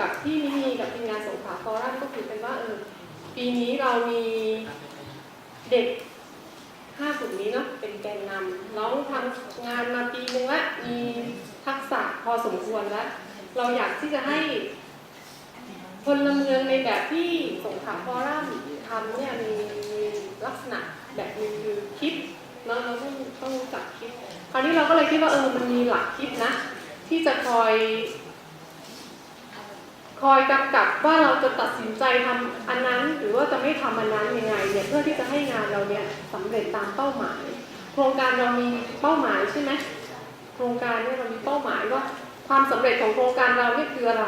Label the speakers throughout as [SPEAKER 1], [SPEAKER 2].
[SPEAKER 1] กับที่มินีกับทีมงานสงขลาฟอรัมก็คือเป็นว่าเออปีนี้เรามีเด็กห้ากลุ่มนี้เนาะเป็นแกนนำน้องทำงานมาปีนึงละมีทักษะพอสมควรแล้ว เราอยากที่จะให้พลเมืองในแบบที่สงขลาฟอรัมทำเนี่ยมีลักษณะแบบนึงคือคิดเนาะเราต้องต้องรู้จักคิด คราวนี้เราก็เลยคิดว่าเออมันมีหลักคิดนะ ที่จะคอย คอยกำกับว่าเราจะตัดสินใจทำอันนั้น หรือว่าจะไม่ทำอันนั้นยังไงเนี่ยเพื่อที่จะให้งานเราเนี่ยสำเร็จตามเป้าหมาย โครงการเรามีเป้าหมายใช่ไหมโครงการเนี่ยเรามีเป้าหมายว่าความสำเร็จของโครงการเราเนี่ยคืออะไร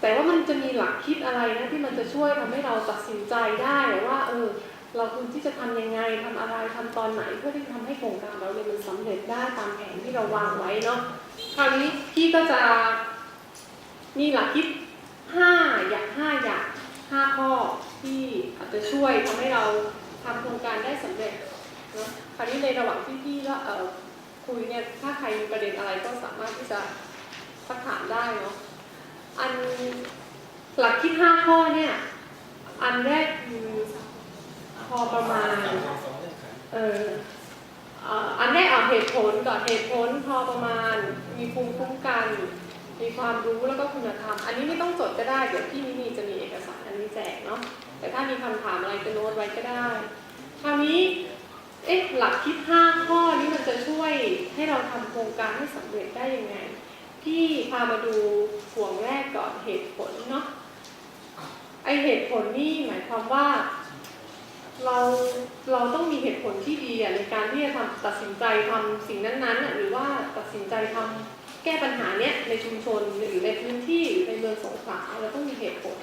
[SPEAKER 1] แต่ว่ามันจะมีหลักคิดอะไรนะที่มันจะช่วยทำให้เราตัดสินใจได้ว่าเออเราควรที่จะทำยังไงทำอะไรทำตอนไหน เพื่อที่จะทำให้โครงการเราเนี่ยมันสำเร็จได้ตามแผนที่เราวางไว้เนาะคราวนี้พี่ก็จะมีหลักคิด ห้าอย่างห้าอย่างห้าข้อที่อาจจะช่วยทำให้เราทำโครงการได้สำเร็จเนะคราวนี้ในระหว่างที่พี่ก็เอ่อคุยเนี่ยถ้าใครมีประเด็นอะไรก็สามารถที่จะสักถามได้เนาะอันหลักคิดห้าข้อเนี่ยอันแรกคือพอประมาณเอ่ออันแรกเอาเหตุผลก่อนเหตุผลพอประมาณมีภูมิคุ้มกัน มีความรู้แล้วก็คุณธรรม อันนี้ไม่ต้องจดก็ได้ เดี๋ยวพี่มินีจะมีเอกสารอันนี้แจกเนาะ แต่ถ้ามีคำถามอะไรจะโน้ตไว้ก็ได้ คราวนี้ เอ๊ะ หลักคิด5ข้อนี้มันจะช่วยให้เราทำโครงการให้สำเร็จได้ยังไง พี่พามาดูห่วงแรกก่อนเหตุผลเนาะ ไอเหตุผลนี่หมายความว่า เราเราต้องมีเหตุผลที่ดีในการที่จะทำตัดสินใจทำสิ่งนั้นๆหรือว่าตัดสินใจทำ แก้ปัญหาเนี้ยในชุมชนหรือในพื้นที่ในเมืองสงขลาเราต้องมีเหตุผล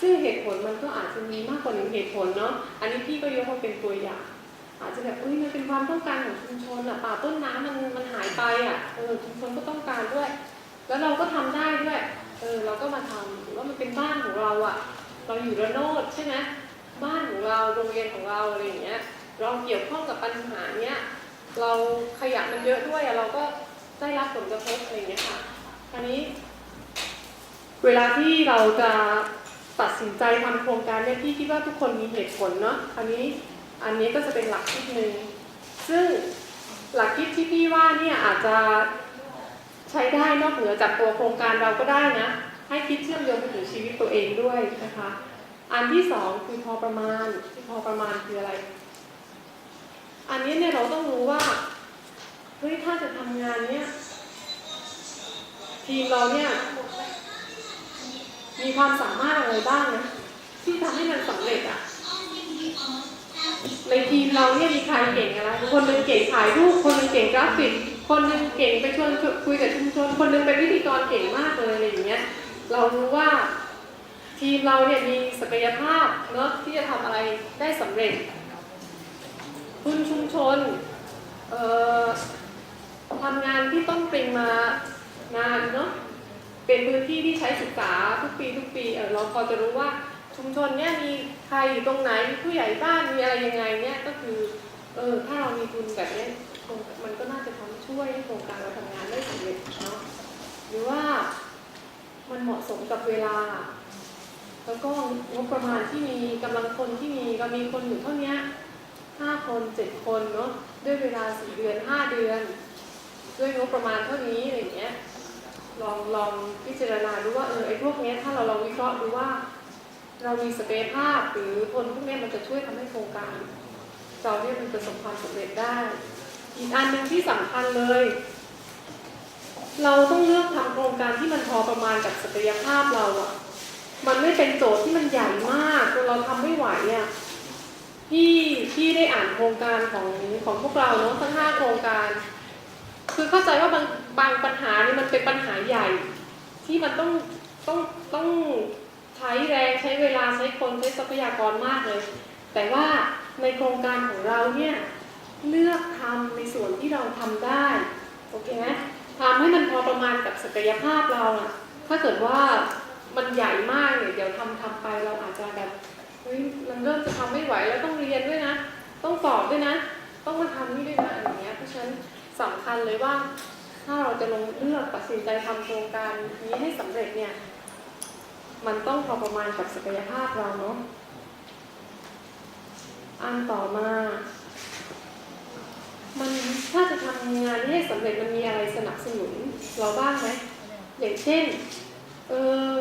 [SPEAKER 1] ซึ่งเหตุผลมันก็อาจจะมีมากกว่าหนึ่งเหตุผลเนาะอันนี้พี่ก็ยกมาเป็นตัวอย่าง อาจจะแบบเอ้ยมันเป็นความต้องการของชุมชนอะป่าต้นน้ำมันมันหายไปอะเออชุมชนก็ต้องการด้วย แล้วเราก็ทำได้ด้วยเออเราก็มาทำหรือว่ามันเป็นบ้านของเราอะเราอยู่ระโนดใช่ไหมบ้านของเราโรงเรียนของเราอะไรอย่างเงี้ยเราเกี่ยวข้องกับปัญหาเนี้ยเราขยะมันเยอะด้วยอะเราก็ ได้รับผลกระทบอะไรอย่างเงี้ยค่ะคราวนี้ เวลาที่เราจะตัดสินใจทำโครงการเนี่ยพี่คิดว่าทุกคนมีเหตุผลเนาะอันนี้อันนี้ก็จะเป็นหลักคิดหนึ่งซึ่งหลักคิดที่พี่ว่าเนี่ยอาจจะใช้ได้นอกเหนือจากตัวโครงการเราก็ได้นะ ให้คิดเชื่อมโยงไปถึงชีวิตตัวเองด้วยนะคะ อันที่สองคือพอประมาณที่พอประมาณคืออะไร อันนี้เนี่ยเราต้องรู้ว่า เฮ้ยถ้าจะทำงานเนี่ยทีมเราเนี่ยมีความสามารถอะไรบ้างนะที่ทำให้มันสำเร็จอะในทีมเราเนี่ยมีใครเก่งอะไรคนหนึ่งเก่งถ่ายรูปคนหนึ่งเก่งกราฟิกคนหนึ่งเก่งไปชวนคุยกับชุมชนคนหนึ่งเป็นพิธีกรเก่งมากเลยอะไรอย่างเงี้ยเรารู้ว่าทีมเราเนี่ยมีศักยภาพเนาะที่จะทำอะไรได้สำเร็จคุณชุมชนเอ่อทำงานที่ต้องเป็นมานานเนาะ เป็นพื้นที่ที่ใช้ศึกษาทุกปีทุกปีเออเราพอจะรู้ว่าชุมชนเนี่ยมีใครอยู่ตรงไหนมีผู้ใหญ่บ้านมีอะไรยังไงเนี่ยก็คือเออถ้าเรามีทุนแบบเนี้ยมันก็น่าจะทำช่วยโครงการเราทำงานได้สำเร็จเนาะหรือว่ามันเหมาะสมกับเวลา แล้วก็งบประมาณที่มีกำลังคนที่มีเรามีคนอยู่เท่านี้ห้าคนเจ็ดคนเนาะด้วยเวลาสี่เดือนห้าเดือน ด้วยงบประมาณเท่านี้อะไรอย่างเงี้ย ลองลองพิจารณาดูว่าเออไอ้พวกเนี้ยถ้าเราลองวิเคราะห์ดูว่า เรามีศักยภาพหรือคนพวกเนี้ยมันจะช่วยทำให้โครงการเราเนี่ยมันประสบความสำเร็จได้ อีกอันหนึ่งที่สำคัญเลย เราต้องเลือกทำโครงการที่มันพอประมาณกับศักยภาพเราอะมันไม่เป็นโจทย์ที่มันใหญ่มากจนเราทำไม่ไหวอะพี่พี่ได้อ่านโครงการของของพวกเราเนาะทั้งห้าโครงการ คือเข้าใจว่าบาง บางปัญหานี่มันเป็นปัญหาใหญ่ ที่มันต้องต้องต้องใช้แรงใช้เวลาใช้คนใช้ทรัพยากรมากเลย แต่ว่าในโครงการของเราเนี่ยเลือกทำในส่วนที่เราทำได้โอเคไหมทำให้มันพอประมาณกับศักยภาพเราอะถ้าเกิดว่ามันใหญ่มากเนี่ยเดี๋ยวทำทำไปเราอาจจะแบบเฮ้ยมันเริ่มจะทำไม่ไหวแล้วต้องเรียนด้วยนะ ต้องสอบด้วยนะ ต้องมาทำนี่ด้วยนะอะไรเงี้ยเพราะฉะนั้นสำคัญเลยว่า ถ้าเราจะลงเลือกตัดสินใจทำโครงการนี้ให้สำเร็จเนี่ย มันต้องพอประมาณกับศักยภาพเราเนาะอันต่อมา มันถ้าจะทำงานให้สำเร็จมันมีอะไรสนับสนุนเราบ้างไหมอย่างเช่น เออ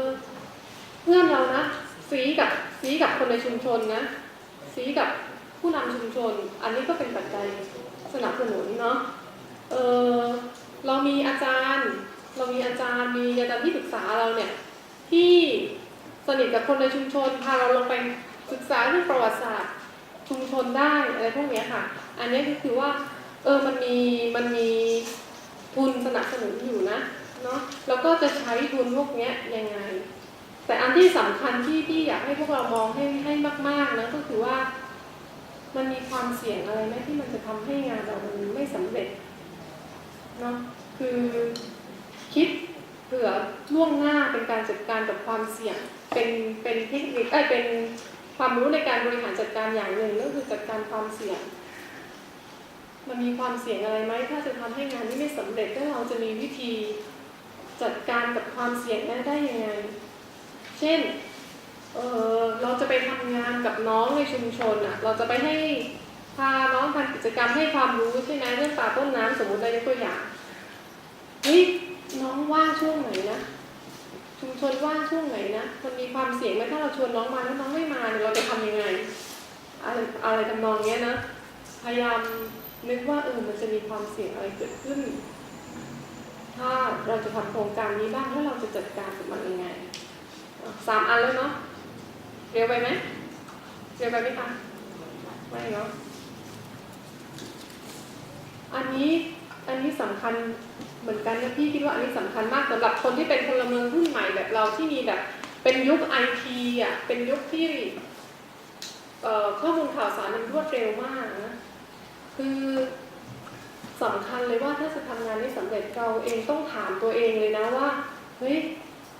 [SPEAKER 1] เพื่อนเรานะซีกับซีกับคนในชุมชนนะซีกับผู้นำชุมชน อันนี้ก็เป็นปัจจัยสนับสนุนเนาะเออ เรามีอาจารย์ เรามีอาจารย์มีอาจารย์ที่ปรึกษาเราเนี่ยที่สนิทกับคนในชุมชนพาเราลงไปศึกษาเรื่องประวัติศาสตร์ชุมชนได้อะไรพวกนี้ค่ะ อันนี้ก็คือว่าเออมันมีมันมีทุนสนับสนุนอยู่นะเนาะแล้วก็จะใช้ทุนพวกนี้ยังไง แต่อันที่สำคัญที่พี่อยากให้พวกเรามองให้ให้มากๆนะก็คือว่า มันมีความเสี่ยงอะไรไหมที่มันจะทำให้งานเรามันไม่สำเร็จ นาะคือคิดเผื่อล่วงหน้าเป็นการจัดการกับความเสี่ยง เป็นเป็นเทคนิคเอ้ยเป็นความรู้ในการบริหารจัดการอย่างหนึ่งก็คือจัดการความเสี่ยง มันมีความเสี่ยงอะไรไหมถ้าจะทำให้งานนี้ไม่สำเร็จแล้วเราจะมีวิธีจัดการกับความเสี่ยงนั้นได้ยังไง เช่นเออเราจะไปทำงานกับน้องในชุมชนอะ เราจะไปให้พาน้องทำกิจกรรมให้ความรู้ใช่ไหมเรื่องป่าต้นน้ำสมมติเรายกตัวอย่าง เฮ้ยน้องว่างช่วงไหนนะชุมชนว่างช่วงไหนนะมันมีความเสี่ยงไหมถ้าเราชวนน้องมาแล้วน้องไม่มาเนี่ยเราจะทำยังไงอะไรอะไรทำนองเนี้ยนะพยายามนึกว่าเออมันจะมีความเสี่ยงอะไรเกิดขึ้น ถ้าเราจะทำโครงการนี้บ้างแล้วเราจะจัดการกับมันยังไงสามอันแล้วเนาะเร็วไปไหมเร็วไปไหมคะไม่เนาะอันนี้ อันนี้สำคัญเหมือนกันนะพี่คิดว่าอันนี้สำคัญมากสำหรับคนที่เป็นพลเมืองรุ่นใหม่แบบเราที่มีแบบ เป็นยุคไอทีอะเป็นยุคที่ข้อมูลข่าวสารมันรวดเร็วมากนะคือสำคัญเลยว่าถ้าจะทำงานนี้สำเร็จเราเองต้องถามตัวเองเลยนะว่าเฮ้ย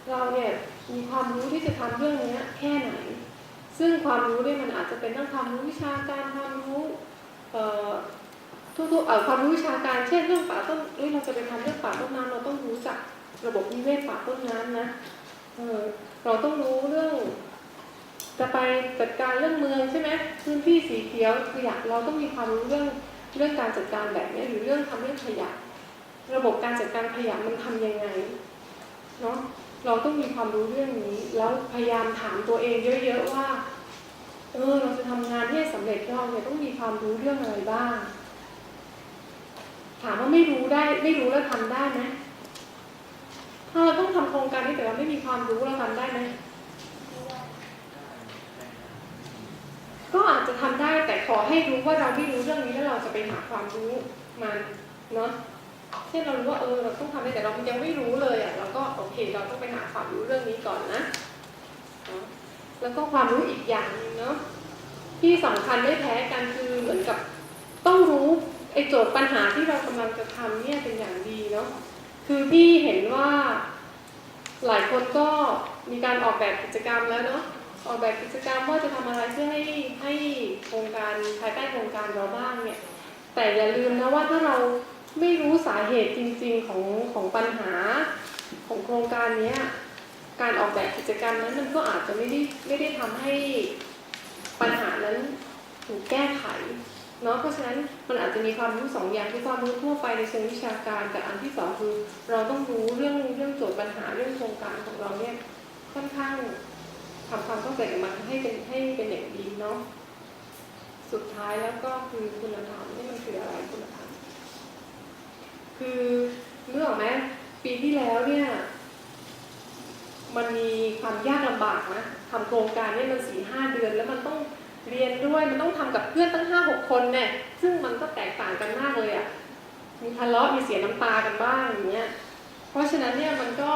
[SPEAKER 1] เราเนี่ยมีความรู้ที่จะทำเรื่องนี้แค่ไหน ซึ่งความรู้เนี่ยมันอาจจะเป็นทั้งความรู้วิชาการความรู้ ทุกๆเอ่อความรู้วิชาการเช่นเรื่องป่าต้นเอ้ยเราจะไปทำเรื่องป่าต้นน้ำเราต้องรู้จักระบบนิเวศป่าต้นน้ำนะเออเราต้องรู้เรื่อง จะไปจัดการเรื่องเมืองใช่ไหมพื้นที่สีเขียวขยะเราต้องมีความรู้เรื่องเรื่องการจัดการแบบนี้หรือเรื่องทำเรื่องขยะ ระบบการจัดการขยะมันทำยังไงเนาะเราต้องมีความรู้เรื่องนี้ แล้วพยายามถามตัวเองเยอะๆว่าเออเราจะทำงานที่ให้สำเร็จเราเนี่ยต้องมีความรู้เรื่องอะไรบ้าง ถามว่าไม่รู้ได้ ไม่รู้แล้วทำได้ไหมถ้าเราต้องทำโครงการนี้แต่เราไม่มีความรู้เราทำได้ไหมก็อาจจะทำได้แต่ขอให้รู้ว่าเราไม่รู้เรื่องนี้แล้วเราจะไปหาความรู้มันเนาะเช่นเรารู้ว่าเออเราต้องทำได้แต่เรายังไม่รู้เลยอะเราก็โอเค เราต้องไปหาความรู้เรื่องนี้ก่อนนะแล้วก็ความรู้อีกอย่างนึงเนาะที่สำคัญไม่แพ้กันคือเหมือนกับต้องรู้ ไอ้โจทย์ปัญหาที่เรากำลังจะทำเนี่ยเป็นอย่างดีเนาะคือพี่เห็นว่าหลายคนก็มีการออกแบบกิจกรรมแล้วเนาะออกแบบกิจกรรมว่าจะทำอะไรเพื่อให้ให้โครงการภายใต้โครงการเราบ้างเนี่ย แต่อย่าลืมนะว่าถ้าเราไม่รู้สาเหตุจริง ๆของของปัญหาของโครงการเนี้ยการออกแบบกิจกรรมนั้นมันก็อาจจะไม่ได้ไม่ได้ทำให้ปัญหานั้นถูกแก้ไข เนาะเพราะฉะนั้นมันอาจจะมีความรู้สองอย่างคือความรู้ทั่วไปในเชิงวิชาการแต่อันที่สองคือเราต้องรู้เรื่องเรื่องโจทย์ปัญหาเรื่องโครงการของเราเนี่ยค่อนข้างทำความเข้าใจกับมันให้เป็นให้เป็นอย่างดีเนาะสุดท้ายแล้วก็คือคุณธรรมนี่มันคืออะไรคุณธรรมคือเมื่อออกไหมปีที่แล้วเนี่ย มันมีความยากลำบากนะทำโครงการเนี่ยมันสี่ห้าเดือน แล้วมันต้อง เรียนด้วยมันต้องทำกับเพื่อนตั้งห้าหกคนเนี่ยซึ่งมันก็แตกต่างกันมากเลยอะ่ะมีทะเลาะมีเสียน้ำตากันบ้างอย่างเงี้ยเพราะฉะนั้นเนี่ยมันก็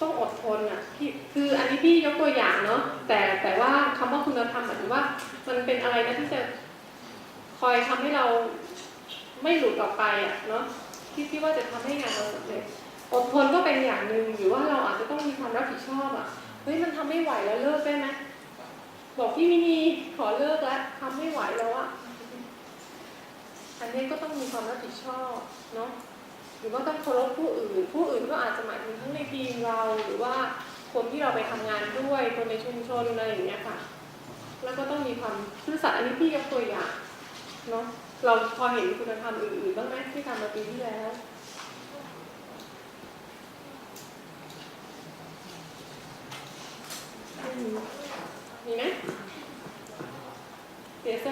[SPEAKER 1] ต้องอดทนอะพี่คืออันนี้พี่ยกตัวอย่างเนาะแต่แต่ว่าคำว่าคุณธรรมหมายถึงว่า มันเป็นอะไรนะที่จะคอยทำให้เราไม่หลุดออกไปอะเนาะที่ที่ว่าจะทำให้งานเราสำเร็จอดทนก็เป็นอย่างหนึ่งหรือว่าเราอาจจะต้องมีความรับผิดชอบอะเฮ้ยมันทำไม่ไหวแล้วเลิกได้ไหม บอกพี่มินีขอเลิกแล้วทำไม่ไหวแล้วอะอันนี้ก็ต้องมีความรับผิดชอบเนาะหรือว่าต้องเคารพผู้อื่น ผู้อื่นก็อาจจะหมายถึงทั้งในทีมเรา หรือว่าคนที่เราไปทำงานด้วยคนในชุมชนอะไรอย่างเงี้ยค่ะ แล้วก็ต้องมีความซื่อสัตย์อันนี้พี่ยกตัวอย่างเนาะเราพอเห็นคุณธรรมอื่นๆบ้างไหมที่ทำมาปีที่แล้วม่มีไหม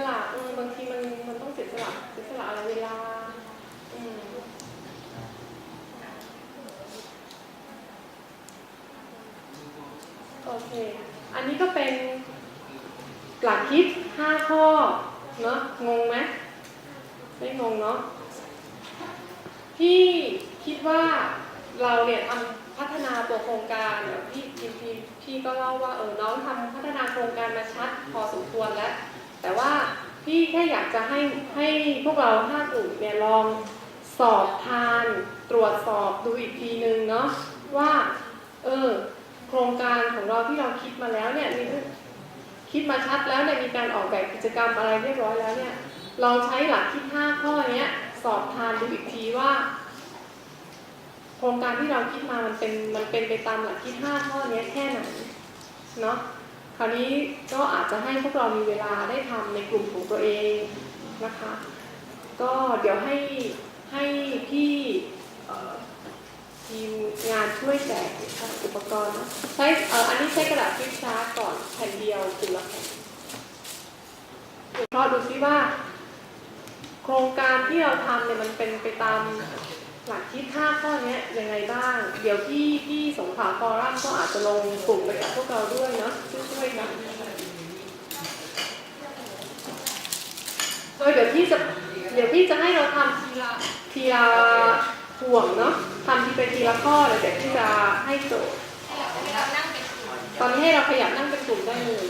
[SPEAKER 1] ละบางทีมันมันต้องเสียสละเสียสละอะไรเวลา อืมโอเค อันนี้ก็เป็นหลักคิด5ข้อ เนอะงงไหมไม่งงเนาะพี่คิดว่าเราเนี่ยทำพัฒนาตัวโครงการเนี่ยพี่พี่พี่พี่ก็เล่าว่าเออน้องทำพัฒนาโครงการมาชัดพอสมควรแล้ว แต่ว่าพี่แค่อยากจะให้ให้พวกเราห้ากลุ่มเนี่ยลองสอบทานตรวจสอบดูอีกทีนึงเนาะว่าเออโครงการของเราที่เราคิดมาแล้วเนี่ยมีคิดมาชัดแล้วเนี่ยมีการออกแบบกิจกรรมอะไรเรียบร้อยแล้วเนี่ยลองใช้หลักคิดห้าข้อเนี้ยสอบทานดูอีกทีว่า โครงการที่เราคิดมามันเป็นมันเป็นไปตามหลักคิดห้าข้อเนี้ยแค่ไหนเนาะ คราวนี้ก็อาจจะให้พวกเรามีเวลาได้ทำในกลุ่มของตัวเองนะคะ ก็เดี๋ยวให้ให้พี่ทีมงานช่วยแจกอุปกรณ์นะใช้อันนี้ใช้กระดาษฟิปชาร์ก่อนแผ่นเดียวคุณละแผ่นเพราะดูซิว่า โครงการที่เราทำเนี่ยมันเป็นไปตาม หลักคิดห้าข้อเนี้ยยังไงบ้าง เดี๋ยวพี่พี่สงขลาฟอรัมก็อาจจะลงกลุ่มไปกับพวกเราด้วยเนาะช่วยๆกันโดยเดี๋ยวพี่จะเดี๋ยวพี่จะให้เราทำทีละทีละห่วงเนาะทำทีไปทีละข้อเดี๋ยวเดี๋ยวพี่จะให้โจทย์
[SPEAKER 2] เรานั่งเป็นกลุ่ม
[SPEAKER 1] ตอนนี้ให้เราขยับนั่งเป็นกลุ่มได้เลย